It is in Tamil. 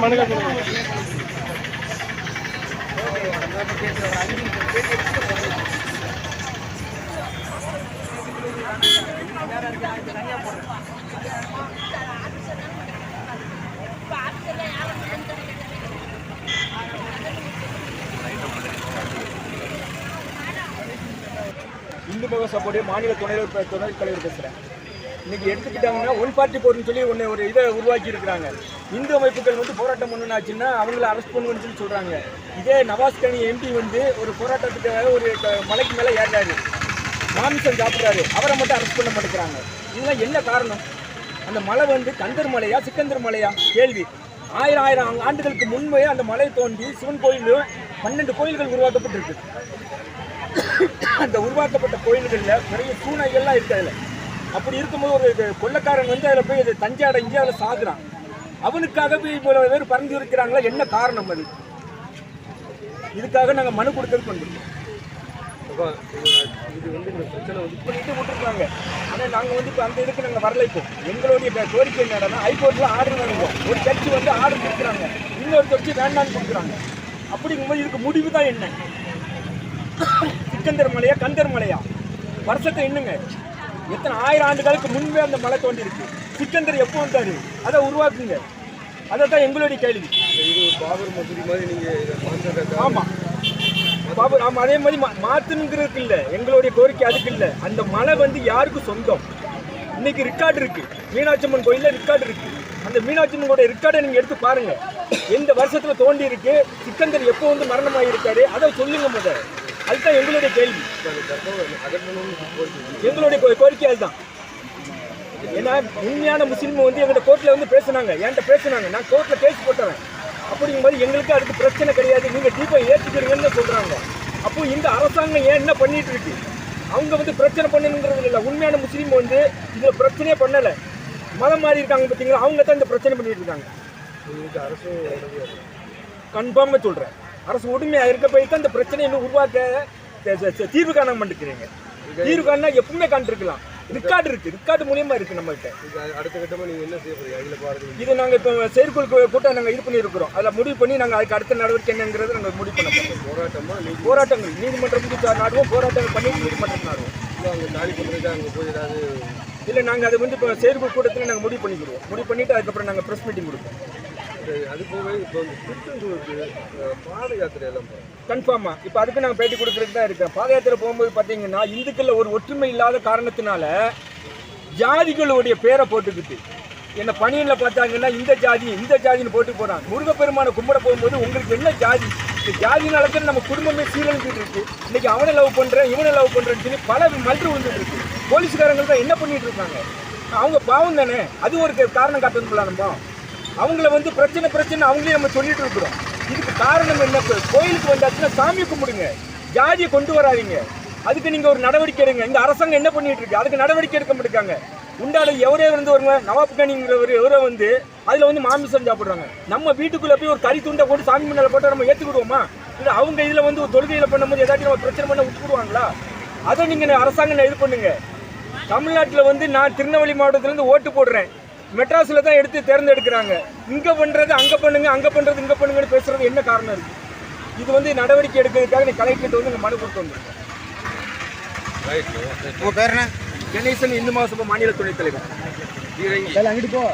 மனுக்க இந்து முக சப்போர்ட் மாநில துணைவர் துணை துணைத் தலைவர் பேசுகிறேன் இன்னைக்கு எடுத்துக்கிட்டாங்கன்னா ஒன் பார்ட்டி போர்னு சொல்லி ஒன்று ஒரு இதை உருவாக்கி இருக்கிறாங்க. இந்து அமைப்புகள் வந்து போராட்டம் பண்ணுனாச்சுன்னா அவங்கள அரெஸ்ட் பண்ணுவேன்னு சொல்லி சொல்கிறாங்க இதே நவாஸ் கனி எம்பி வந்து ஒரு போராட்டத்துக்காக ஒரு மலைக்கு மேலே ஏறினாரு. மாமிசம் சாப்பிட்றாரு. அவரை மட்டும் அரெஸ்ட் பண்ண மாட்டேங்கிறாங்க. இதெல்லாம் என்ன காரணம்? அந்த மலை வந்து கந்தர் மலையா சிக்கந்தர் மலையா? கேள்வி. ஆயிரம் ஆயிரம் ஆண்டுகளுக்கு முன்பே அந்த மலை தோண்டி சிவன் கோயிலும் பன்னெண்டு கோயில்கள் உருவாக்கப்பட்டிருக்கு. அந்த உருவாக்கப்பட்ட கோயில்களில் நிறைய சூனைகள்லாம் இருக்கு அதில். அப்படி இருக்கும்போது ஒரு கொள்ளைக்காரன் வந்து அதில் போய் தஞ்சை அடைஞ்சு அதில் சாகுறான். அவனுக்காக போய் இவ்வளவு பேர் பறந்து இருக்கிறாங்களா? என்ன காரணம் அது? இதுக்காக நாங்கள் மனு கொடுக்கறதுக்கு வந்திருக்கோம். இது வந்து இந்த பிரச்சனை வந்து பண்ணிட்டு விட்டுருக்காங்க. ஆனால் நாங்கள் வந்து இப்போ அந்த இதுக்கு நாங்கள் வரல இப்போ. எங்களுடைய கோரிக்கை என்னன்னா ஹைகோர்ட்டில் ஆர்டர் வாங்குவோம். ஒரு சர்ச்சு வந்து ஆர்டர் கொடுக்குறாங்க. இன்னொரு சர்ச்சு வேண்டாம்னு கொடுக்குறாங்க. அப்படிங்கும்போது இதுக்கு முடிவு தான் என்ன? சிக்கந்தர் மலையா கந்தர் மலையா வருஷத்தை என்னங்க எத்தனை ஆயிரம் ஆண்டுகளுக்கு முன்பே அந்த மலை தோண்டி இருக்கு சிக்கந்தர் எப்போ வந்தாரு? அதை உருவாக்குங்க. அதை தான் எங்களுடைய கேள்வி. இது பாபர் மசூதி மாதிரி நீங்க இதை மாற்றத்தை ஆமாம் பாபு ஆமாம் அதே மாதிரி மாற்றுங்கிறதுக்கு இல்லை. எங்களுடைய கோரிக்கை அதுக்கு இல்லை. அந்த மலை வந்து யாருக்கு சொந்தம்? இன்னைக்கு ரெக்கார்டு இருக்கு. மீனாட்சி அம்மன் கோயிலில் ரெக்கார்டு இருக்கு. அந்த மீனாட்சி அம்மனோட ரெக்கார்டை நீங்கள் எடுத்து பாருங்க. எந்த வருஷத்துல தோண்டி இருக்கு சிக்கந்தர் எப்போ வந்து மரணமாகி இருக்காரு அதை சொல்லுங்க முத அதுதான் எங்களுடைய கேள்வி. எங்களுடைய கோரிக்கை அதுதான். ஏன்னா உண்மையான முஸ்லீம் வந்து எங்கிட்ட கோர்ட்டில் வந்து பேசுனாங்க. என்கிட்ட பேசுனாங்க. நான் கோர்ட்டில் கேஸ் போட்டவன். அப்படிங்கும்போது எங்களுக்கு அதுக்கு பிரச்சனை கிடையாது. நீங்கள் டீப்பை ஏற்றுக்கிறீங்கன்னு சொல்கிறாங்க அப்போ இந்த அரசாங்கம் ஏன் என்ன பண்ணிட்டு இருக்கு? அவங்க வந்து பிரச்சனை பண்ணணுங்கிறது இல்லை. உண்மையான முஸ்லீம் வந்து இதில் பிரச்சனையே பண்ணலை. மதம் மாறி இருக்காங்க பார்த்தீங்களா அவங்க தான் இந்த பிரச்சனை பண்ணிட்டு இருக்காங்க. இருக்கு. கன்ஃபார்மாக சொல்கிறேன் அரசு உண்மையாக இருக்க போய் தான் இந்த பிரச்சனையை இன்னும் உருவாக்க தீர்வு காண மாட்டேங்கிறீங்க தீர்வு காணா எப்பவுமே காண்டிருக்கலாம் ரெக்கார்டு இருக்கு ரெக்கார்டு மூலியமா இருக்கு நம்மகிட்ட அடுத்த கட்டமா நீங்க என்ன செய்ய போறீங்க? இது நாங்கள் இப்போ செயற்குழு கூட்டம் நாங்கள் இது பண்ணியிருக்கிறோம். அதில் முடிவு பண்ணி நாங்கள் அதுக்கு அடுத்த நடவடிக்கை என்னங்கிறத நாங்கள் முடிவு பண்ண போகிறோம் போராட்டமா நீங்க போராட்டங்கள் நீதிமன்றத்துக்கு நாடுவோம் போராட்டங்கள் பண்ணிட்டு நீதிமன்றம் நாடுவோம் இல்லை அங்கே காலி பண்ணுறதுக்கு அங்கே போய் ஏதாவது இல்லை நாங்கள் அதை வந்து இப்போ செயற்குழு கூட்டத்தில் நாங்கள் முடிவு பண்ணிக்கிறோம் முடிவு பண்ணிட்டு அதுக்கப்புறம் நாங்கள் ப்ரெஸ் மீட்டிங் கொடுப்போம். அது போக இப்போ வந்து திருச்செந்தூருக்கு பாத கன்ஃபார்மா இப்போ அதுக்கு நான் பேட்டி கொடுக்குறதுக்கு தான் இருக்கேன் பாத யாத்திரை போகும்போது பார்த்தீங்கன்னா இந்துக்களில் ஒரு ஒற்றுமை இல்லாத காரணத்தினால ஜாதிகளுடைய பேரை போட்டுக்கிட்டு என்ன பணியில் பார்த்தாங்கன்னா இந்த ஜாதி இந்த ஜாதின்னு போட்டு போகிறாங்க முருகப்பெருமானை கும்பிட போகும்போது உங்களுக்கு என்ன ஜாதி? இந்த ஜாதினால நம்ம குடும்பமே சீரழிஞ்சிட்டு இருக்கு. இன்னைக்கு அவனை லவ் பண்ணுறேன் இவனை லவ் பண்ணுறேன்னு சொல்லி பல மல்று விழுந்துட்டு இருக்கு. போலீஸ்காரங்க தான் என்ன பண்ணிட்டு இருக்காங்க? அவங்க பாவம் தானே? அது ஒரு காரணம் காட்டணும்ல நம்ம அவங்கள வந்து பிரச்சனை பிரச்சனை அவங்களே நம்ம சொல்லிட்டு இருக்கிறோம். இதுக்கு காரணம் என்ன? கோயிலுக்கு வந்தாச்சுன்னா சாமி கும்பிடுங்க. ஜாதியை கொண்டு வராதீங்க. அதுக்கு நீங்கள் ஒரு நடவடிக்கை எடுங்க. இந்த அரசாங்கம் என்ன பண்ணிட்டு இருக்கு? அதுக்கு நடவடிக்கை எடுக்க மாட்டாங்க உண்டால எவரே வந்து வருங்க நவாப் கனிங்கிறவர் எவரோ வந்து அதில் வந்து மாமிசம் சாப்பிட்றாங்க. நம்ம வீட்டுக்குள்ளே போய் ஒரு கறி துண்டை போட்டு சாமி முன்னால் போட்டு நம்ம ஏற்றுக்கிடுவோமா இல்லை அவங்க இதில் வந்து ஒரு தொழுகையில் பண்ணும்போது ஏதாச்சும் நம்ம பிரச்சனை பண்ண விட்டுக்கிடுவாங்களா? அதை நீங்கள் அரசாங்கம் இது பண்ணுங்க? தமிழ்நாட்டில் வந்து நான் திருநெல்வேலி மாவட்டத்திலேருந்து ஓட்டு போடுறேன். மெட்ராஸில் தான் எடுத்து தேர்ந்தெடுக்கிறாங்க. இங்கே பண்ணுறது அங்கே பண்ணுங்க அங்கே பண்ணுறது இங்கே பண்ணுங்கன்னு பேசுறது என்ன காரணம் இருக்கு? இது வந்து நடவடிக்கை எடுக்கிறதுக்காக நீ கலெக்டர் வந்து இங்க மனு கொடுத்து உங்கள் பேர் என்ன? கணேசன் இந்து மகாசபா மாநில துணைத் தலைவர். அங்கிட்டு போ.